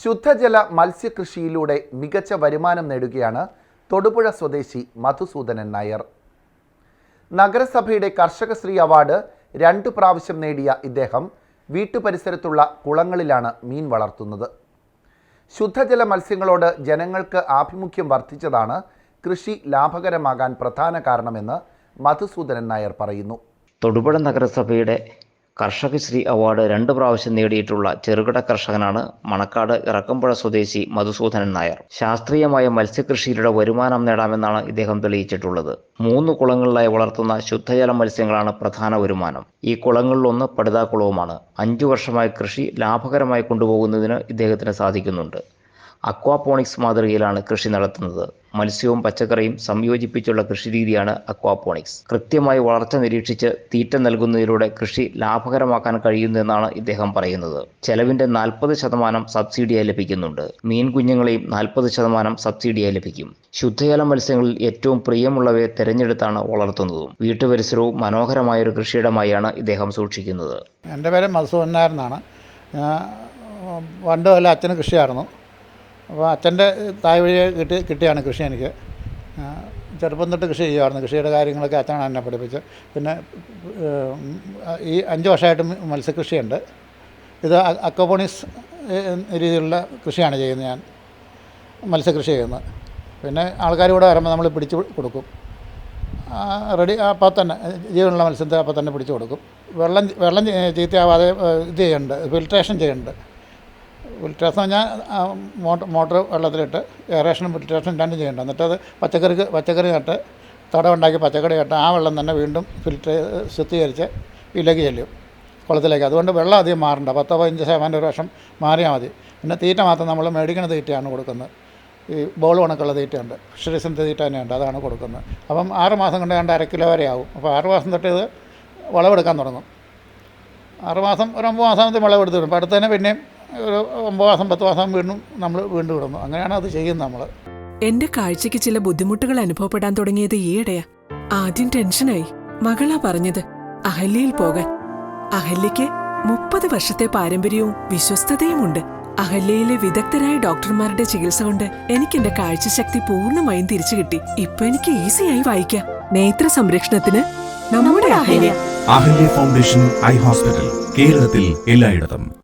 ശുദ്ധജല മത്സ്യകൃഷിയിലൂടെ മികച്ച വരുമാനം നേടുകയാണ് തൊടുപുഴ സ്വദേശി മധുസൂദനൻ നായർ. നഗരസഭയുടെ കർഷകശ്രീ അവാർഡ് രണ്ട് പ്രാവശ്യം നേടിയ ഇദ്ദേഹം വീട്ടുപരിസരത്തുള്ള കുളങ്ങളിലാണ് മീൻ വളർത്തുന്നത്. ശുദ്ധജല മത്സ്യങ്ങളോട് ജനങ്ങൾക്ക് ആഭിമുഖ്യം വർദ്ധിച്ചതാണ് കൃഷി ലാഭകരമാകാൻ പ്രധാന കാരണമെന്ന് മധുസൂദനൻ നായർ പറയുന്നു. തൊടുപുഴ നഗരസഭയുടെ കർഷകശ്രീ അവാർഡ് രണ്ട് പ്രാവശ്യം നേടിയിട്ടുള്ള ചെറുകിട കർഷകനാണ് മണക്കാട് ഇറക്കമ്പുഴ സ്വദേശി മധുസൂദനൻ നായർ. ശാസ്ത്രീയമായ മത്സ്യകൃഷിയിലൂടെ വരുമാനം നേടാമെന്നാണ് ഇദ്ദേഹം തെളിയിച്ചിട്ടുള്ളത്. മൂന്ന് കുളങ്ങളിലായി വളർത്തുന്ന ശുദ്ധജല മത്സ്യങ്ങളാണ് പ്രധാന വരുമാനം. ഈ കുളങ്ങളിലൊന്ന് പടുതാക്കുളവുമാണ്. അഞ്ചു വർഷമായി കൃഷി ലാഭകരമായി കൊണ്ടുപോകുന്നതിന് ഇദ്ദേഹത്തിന് സാധിക്കുന്നുണ്ട്. അക്വാപോണിക്സ് മാതൃകയിലാണ് കൃഷി നടത്തുന്നത്. മത്സ്യവും പച്ചക്കറിയും സംയോജിപ്പിച്ചുള്ള കൃഷിരീതിയാണ് അക്വാപോണിക്സ്. കൃത്യമായി വളർച്ച നിരീക്ഷിച്ച് തീറ്റ നൽകുന്നതിലൂടെ കൃഷി ലാഭകരമാക്കാൻ കഴിയുന്നതെന്നാണ് ഇദ്ദേഹം പറയുന്നത്. ചെലവിന്റെ നാൽപ്പത് ശതമാനം സബ്സിഡിയായി ലഭിക്കുന്നുണ്ട്. മീൻ കുഞ്ഞുങ്ങളെയും നാൽപ്പത് ശതമാനം സബ്സിഡിയായി ലഭിക്കും. ശുദ്ധജല മത്സ്യങ്ങളിൽ ഏറ്റവും പ്രിയമുള്ളവയെ തെരഞ്ഞെടുത്താണ് വളർത്തുന്നതും. വീട്ടുപരിസരവും മനോഹരമായ ഒരു കൃഷിയിടമായാണ് ഇദ്ദേഹം സൂക്ഷിക്കുന്നത്. എന്റെ പേര് മത്സ്യ പണ്ട് പോലെ അച്ഛന് കൃഷിയായിരുന്നു. അപ്പോൾ അച്ഛന്റെ തായ് വഴി കിട്ടി കിട്ടിയാണ് കൃഷി എനിക്ക്. ചെറുപ്പം തൊട്ട് കൃഷി ചെയ്യുമായിരുന്നു കൃഷിയുടെ കാര്യങ്ങളൊക്കെ അച്ഛനാണ് എന്നെ പഠിപ്പിച്ചത് പിന്നെ ഈ അഞ്ച് വർഷമായിട്ട് മത്സ്യകൃഷിയുണ്ട്. ഇത് അക്കോപോണിക്സ് രീതിയിലുള്ള കൃഷിയാണ് ചെയ്യുന്നത് ഞാൻ. മത്സ്യകൃഷി ചെയ്യുന്നത്. പിന്നെ ആൾക്കാർ ഇവിടെ വരുമ്പോൾ നമ്മൾ പിടിച്ച് കൊടുക്കും. റെഡി അപ്പോൾ തന്നെ ജീവനുള്ള മത്സ്യത്തെ അപ്പോൾ തന്നെ പിടിച്ചു കൊടുക്കും. വെള്ളം വെള്ളം ചീത്തയാവാതെ ഇത് ചെയ്യുന്നുണ്ട്. ഫിൽട്രേഷൻ ചെയ്യുന്നുണ്ട്. ഫിൽട്രേഷൻ ഞാൻ മോട്ടർ മോട്ടർ വെള്ളത്തിലിട്ട് എയറേഷനും ഫിൽട്രേഷനും രണ്ടും ചെയ്യേണ്ട. എന്നിട്ട് അത് പച്ചക്കറിക്ക് പച്ചക്കറി നട്ട് തടമുണ്ടാക്കി പച്ചക്കറി നട്ട് ആ വെള്ളം തന്നെ വീണ്ടും ഫിൽറ്റർ ശുദ്ധീകരിച്ച് ഇതിലേക്ക് ചെല്ലും കുളത്തിലേക്ക്. അതുകൊണ്ട് വെള്ളം അധികം മാറണ്ട. പത്തോ പതിനഞ്ച് ശതമാനം ഒരു വർഷം മാറിയാൽ മതി. പിന്നെ തീറ്റ മാത്രം നമ്മൾ മേടിക്കുന്ന തീറ്റയാണ് കൊടുക്കുന്നത്. ഈ ബോൾ കണക്കുള്ള തീറ്റയുണ്ട്. ഫിഷറീസിന്റെ തീറ്റ തന്നെയുണ്ട്. അതാണ് കൊടുക്കുന്നത്. അപ്പം ആറ് മാസം കൊണ്ട് കണ്ട് അര കിലോ വരെ ആവും. അപ്പോൾ ആറ് മാസം തൊട്ട് ഇത് വിളവെടുക്കാൻ തുടങ്ങും. ആറ് മാസം ഒരു ഒമ്പത് മാസം വിളവെടുത്ത് വിടും അപ്പോൾ അടുത്ത് തന്നെ പിന്നെയും ഒരു ഒമ്പത് മാസം പത്ത് മാസം വീണ്ടും നമ്മൾ വീണ്ടും ഇടുന്നു. അങ്ങനെയാണ് അത് ചെയ്യുന്നത് നമ്മൾ എന്റെ കാഴ്ചയ്ക്ക് ചില ബുദ്ധിമുട്ടുകൾ അനുഭവപ്പെടാൻ തുടങ്ങിയത് ഈയിടെയാ. ആദ്യം ടെൻഷനായി. മകളാ പറഞ്ഞത് അഹല്യയിൽ പോകാൻ. അഹല്യയ്ക്ക് മുപ്പത് വർഷത്തെ പാരമ്പര്യവും വിശ്വസ്തതയുമുണ്ട്. അഹല്യയിലെ വിദഗ്ധരായ ഡോക്ടർമാരുടെ ചികിത്സ കൊണ്ട് എനിക്ക് എന്റെ കാഴ്ചശക്തി പൂർണമായും തിരിച്ചു കിട്ടി. ഇപ്പൊ എനിക്ക് ഈസിയായി വായിക്കാം. നേത്ര സംരക്ഷണത്തിന് നമ്മുടെ Ahalya. Ahalya foundation eye hospital കേരളത്തിൽ എല്ലായിടത്തും.